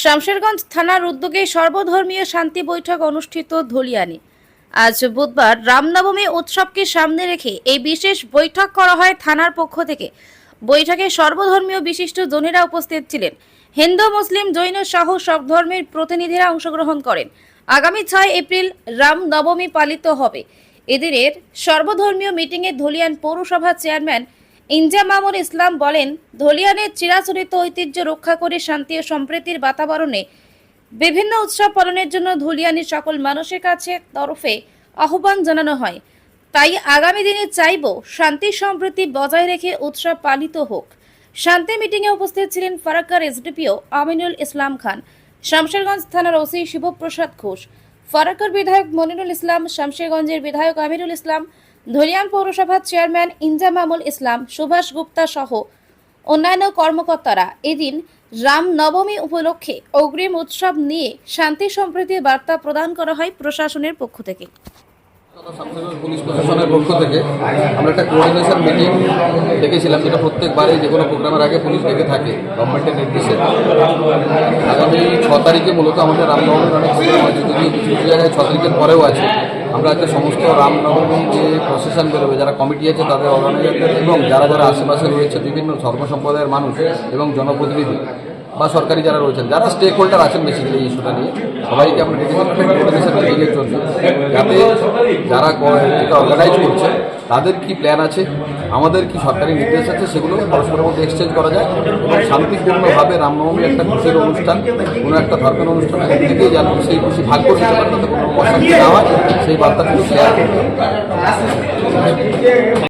শামশেরগঞ্জ থানার উদ্যোগে সর্বধর্মীয় শান্তি বৈঠক অনুষ্ঠিত ধুলিয়ানে। আজ বুধবার রামনবমী উৎসবকে সামনে রেখে এই বিশেষ বৈঠক করা হয় থানার পক্ষ থেকে। বৈঠকে সর্বধর্মীয় বিশিষ্ট জনেরা উপস্থিত ছিলেন। হিন্দু, মুসলিম, জৈন সহ সব ধর্মের প্রতিনিধিরা অংশগ্রহণ করেন। আগামী ছয় এপ্রিল রামনবমী পালিত হবে। এদিনের সর্বধর্মীয় মিটিংয়ে ধলিয়ান পৌরসভা চেয়ারম্যান ইনজামামুল ইসলাম বলেন, ধলিয়ানের চিরাচরিত ঐতিহ্য রক্ষা করে শান্তি ও সম্প্রীতির বাতাবরণে বিভিন্ন উৎসব পালনের জন্য ধুলিয়ানির সকল মানুষের কাছে তরফে আহ্বান জানানো হয়। তাই আগামী দিনে চাইব শান্তি সম্প্রীতি বজায় রেখে উৎসব পালিত হোক। শান্তি মিটিংয়ে উপস্থিত ছিলেন ফারাক্কার এসডিপিও আমিনুল ইসলাম খান, শামশেরগঞ্জ থানার ওসি শিবপ্রসাদ ঘোষ, ফারাক্কার বিধায়ক মনিরুল ইসলাম, শামশেরগঞ্জের বিধায়ক আমিরুল ইসলাম ধরিয়ান পৌরসভার চেয়ারম্যান ইনজামামুল ইসলাম সুভাষ গুপ্তা সহ অন্যান্য কর্মকর্তারা এদিন রাম নবমী উপলক্ষে অগ্রিম উৎসব নিয়ে শান্তি সম্প্রীতির বার্তা প্রদান করা হয় প্রশাসনের পক্ষ থেকে। পুলিশ প্রশাসনের পক্ষ থেকে আমরা একটা কোঅর্ডিনেশন মিটিং ডেকেছিলাম যেটা প্রত্যেকবারই যে কোনো প্রোগ্রামের আগে পুলিশ ডেকে থাকে গভর্নমেন্টের নির্দেশে। আগামী ছ তারিখে মূলত আমাদের রামনবমীর অনেক প্রোগ্রাম আছে কিছু কিছু জায়গায় ছ তারিখের পরেও আছে। আমরা আজকে সমস্ত রামনবমী যে প্রসেশন বেরোবে, যারা কমিটি আছে তাদের অর্গানাইজার এবং যারা যারা আশেপাশে রয়েছে, বিভিন্ন ধর্ম সম্প্রদায়ের মানুষ এবং জনপ্রতিনিধি বা সরকারি যারা রয়েছেন, যারা স্টেক হোল্ডার আছেন বেসিক্যালি এই ইস্যুটা নিয়ে, সবাইকে আমরা জন্য যাতে যারা অর্গানাইজ করছে, তাদের কি প্ল্যান আছে, আমাদের কি সরকারি নির্দেশ আছে, সেগুলো পরস্পরের মধ্যে এক্সচেঞ্জ করা যায় এবং শান্তিপূর্ণভাবে রামনবমী একটা খুশির অনুষ্ঠান, কোনো একটা ধর্মের অনুষ্ঠান প্রত্যেকেই যেন সেই খুশি ভাগ করে নিতে পারে, তাতে কোনো হয়, সেই বার্তাটুকু শেয়ার করতে।